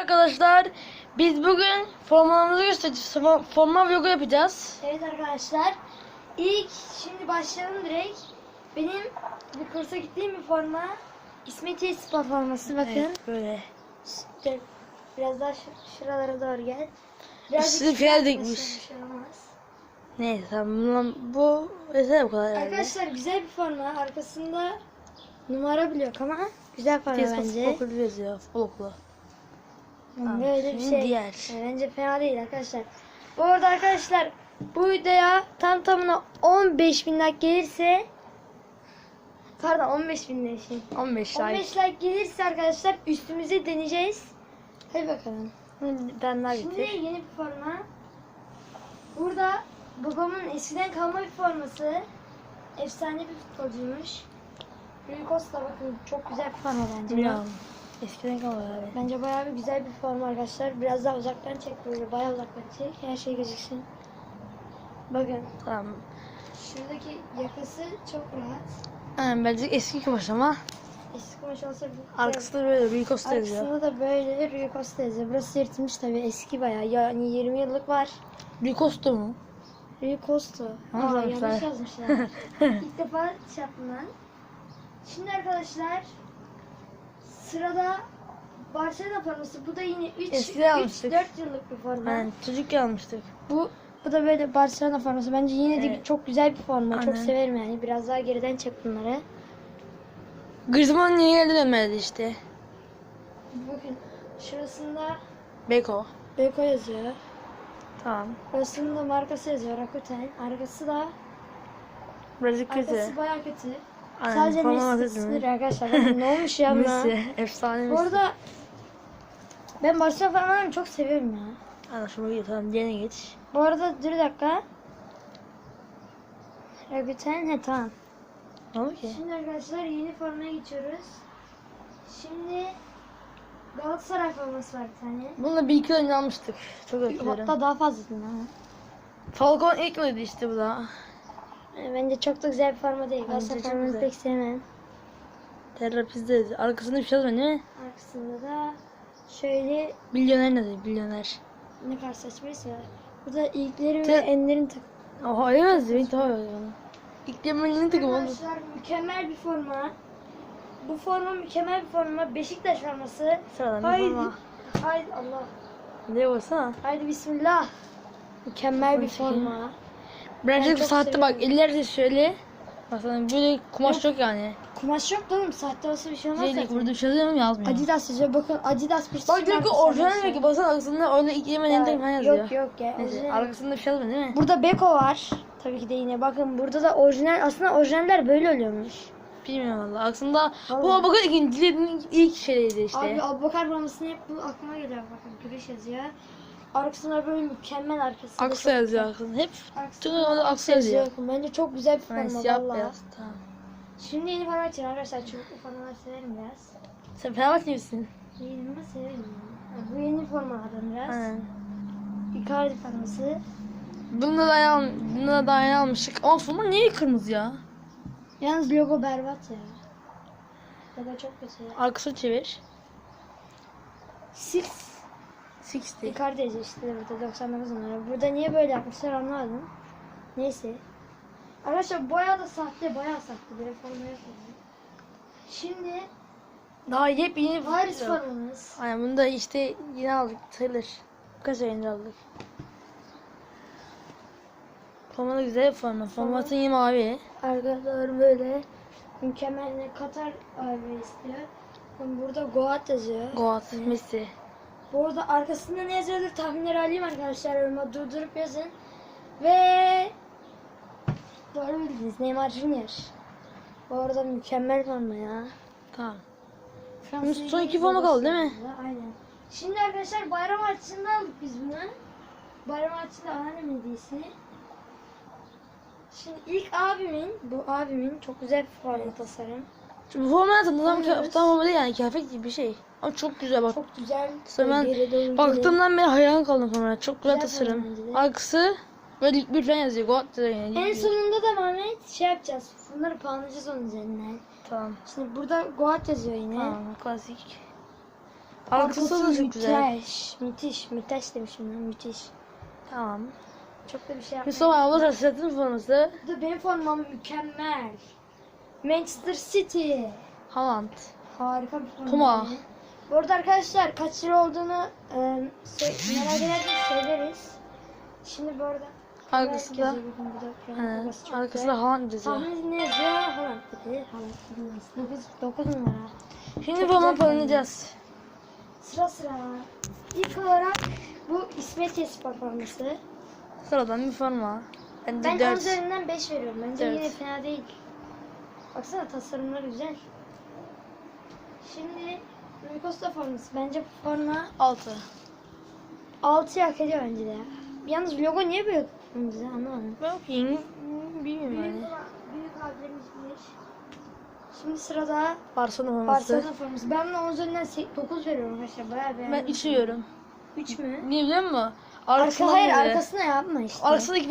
Arkadaşlar biz bugün formalarımızı göstereceğiz. Forma- Forma vlogu yapacağız. Evet arkadaşlar. İlk şimdi başlayalım direkt. Benim bir kursa gittiğim bir forma. İsmet Yiğit spor forması bakın. Evet, böyle. Gel, Biraz daha şu- şuralara doğru gel. Şuraya fel dikmiş. şey. Neyse tamam bu yeter bu kadar herhalde. Arkadaşlar güzel bir forma. Arkasında numara bile yok ama güzel forma bence. kulübü yazıyor. Okulu. Tamam, Böyle bir şey. diğer. Yani bence fena değil arkadaşlar. Bu arada arkadaşlar bu videoya tam tamına 15 bin like gelirse Pardon 15 bin demişim. 15 like. 15 like gelirse arkadaşlar üstümüze deneyeceğiz. Hadi bakalım. Ben daha Şimdi getir. yeni bir forma. Burada babamın eskiden kalma bir forması. Efsane bir futbolcuymuş. Rui Costa bakın çok güzel bir forma bence. bu. Eskiden kalmadı abi. Bence bayağı bir güzel bir forma arkadaşlar. Biraz daha uzaktan çek böyle bayağı uzaktan çek. Her şey gözüksün. Bakın Tamam. şuradaki yakası çok rahat. Yani bence eski kumaş ama Eski kumaş olsa bir arkasında böyle Rui Costa yazıyor. Arkasında da böyle Rui Costa yazıyor. Burası yırtılmış tabii eski bayağı. Yani 20 yıllık var. Rui Costa mu? Rui Costa. Aa, yanlış yazmışlar. İlk defa şey yaptım ben. Şimdi arkadaşlar sırada Barcelona forması. Bu da yine 3 Eskiden almıştık. 4 yıllık bir forma. Yani çocukken almıştık. Bu bu da böyle Barcelona forması. Bence yine de Evet. çok güzel bir forma. Çok Aynen. severim yani. Biraz daha geriden çek bunları. Griezmann yeni geldi dönmedi işte. Bakın şurasında Beko. Beko yazıyor. Tamam. Burasında markası yazıyor Rakuten. Arkası da Birazcık kötü. arkası bayağı kötü. Aynen, Sadece Messi sınır arkadaşlar. Bakın ne olmuş ya buna. Messi. Efsane Bu Messi. arada ben Barcelona formalarını çok seviyorum ya. Şunu giy tamam diğerine geç. Bu arada dur bir dakika. Rakuten he tamam. Ne oldu ki? Şimdi arkadaşlar yeni formaya geçiyoruz. Şimdi Galatasaray forması var bir tane. Bununla bir iki önce almıştık. Çok hatırlıyorum. Hatta daha fazlasını ama. Falcon ilk yılıydı işte bu da. E, Bence çok da güzel bir forma değil. Bence Galatasaray çok formasını güzel. pek sevmem. Terapizde. Arkasında bir şey yazmıyor değil mi? Arkasında da şöyle Milyoner ne diyor? Milyoner. ne kadar saçmaysa. Burada ilklerin ve Te- enlerin takımı. Oha yemez. İlk defa gördüm onu. İlk demenin takım oldu. Arkadaşlar mükemmel bir forma. Bu forma mükemmel bir forma. Beşiktaş forması. Sıradan bir Haydi. forma. Haydi Allah. Ne baksana. Haydi bismillah. Mükemmel bir forma. Bu çok saatte bak seviyorum. ellerde şöyle. Baksana böyle kumaş yok yani. Kumaş yok oğlum. Sahte olsa bir şey olmaz Şey, zaten. burada bir şey yazıyor mu yazmıyor. Adidas yazıyor. Bakın Adidas bir Bak diyor ki orijinal mi ki? Baksana arkasında öyle ilk yemenin takım falan yazıyor. Yok yok ya. Neyse, arkasında bir şey yazmıyor değil mi? Burada Beko var. Tabii ki de yine. Bakın burada da orijinal. Aslında orijinaller böyle oluyormuş. Bilmiyorum valla. Aslında bu Vallahi. bakın ikinciliğinin ilk şeyiydi işte. Abi Abubakar formasını hep bu aklıma geliyor. Bakın güreş yazıyor. Arkasında böyle mükemmel arkasında. Aksa çok- yazıyor arkasında. Hep Arkasında Tüm orada Aksa yazıyor. Bence çok güzel bir forma siyah valla. beyaz. Tamam. Şimdi yeni forma için arkadaşlar çubuklu formalar severim biraz. Sen Fenerbahçe misin? Değilim ama severim. Yani. Bu yeni formalardan biraz. Aynen. Icardi forması. Bunu da dayan, bunu da dayan almıştık. Ama forma niye kırmızı ya? Yalnız logo berbat ya. Logo çok kötü ya. Arkasını çevir. Six. 60. Icardi işte burada 99 numara. Burada niye böyle yapmışlar anlamadım. Neyse. Arkadaşlar boya da sahte, bayağı sahte. Böyle forma yok yani. Şimdi Daha yepyeni Paris formamız. Aynen bunu da işte yine aldık sayılır. Kaç ay önce aldık. Forma da güzel forma. Formatın yine mavi. Arkadaşlar böyle mükemmel Katar abi istiyor. Burada Goat yazıyor. Goat, Messi. Bu arada arkasında ne yazıyordur tahminleri alayım arkadaşlar. Yoruma durdurup yazın. Ve doğru bildiniz. Neymar Junior. Bu arada mükemmel forma ya. Tamam. Son iki forma kaldı değil mi? Aynen. Şimdi arkadaşlar bayram açısında aldık biz bunu. Bayram açısında anneannem hediyesi. Şimdi ilk abimin, bu abimin çok güzel bir forma tasarım. Şimdi bu forma tam forma değil yani kıyafet gibi bir şey. Ama çok güzel bak. Çok güzel. Sonra ben Baktığımdan beri hayran kaldım formaya. Çok güzel Güzel tasarım. forma. Arkası böyle bir falan yazıyor. Yazıyor yani. En sonunda da Mehmet şey yapacağız. Bunları puanlayacağız onun üzerinden. Tamam. Şimdi burada Goat yazıyor yine. Tamam klasik. Arkası da çok güzel. Müthiş. Müthiş. Müthiş demişim ben. Müthiş. Tamam. Çok da bir şey yapmadım. Mustafa abla da setin forması. Da benim formam mükemmel. Manchester City. Haaland. Harika bir forma. Puma. Bu arada arkadaşlar kaç lira olduğunu e, merak ederseniz söyleriz. Şimdi bu arada Arkası da. Herkese bakın burada ekran He, arkası çok arkası güzel. da Haaland yazıyor. Tahmin ne yazıyor? Haaland dedi. Haaland dedi. 9, 9 numara. Şimdi forma güzel oynayacağız. Sıra sıra. İlk olarak bu İsmet Spor forması. Sıradan bir forma. Ben de 10 4. üzerinden 5 veriyorum. Bence Dört. yine fena değil. Baksana tasarımları güzel. Şimdi Rui Costa forması. Bence forma 6. 6'yı hak ediyor bence de ya. Yalnız logo niye böyle kırmızı anlamadım. Ben okuyayım. Bilmiyorum Büyük, yani. büyük harflerimizmiş. Şimdi sırada Barcelona forması. Barcelona forması. Ben buna 10 üzerinden 9 veriyorum arkadaşlar. Bayağı beğendim. Ben 3 yiyorum. 3 mü? Niye biliyor musun? Arka, Arkasından hayır arkasına yapma işte. Arkasındaki İlk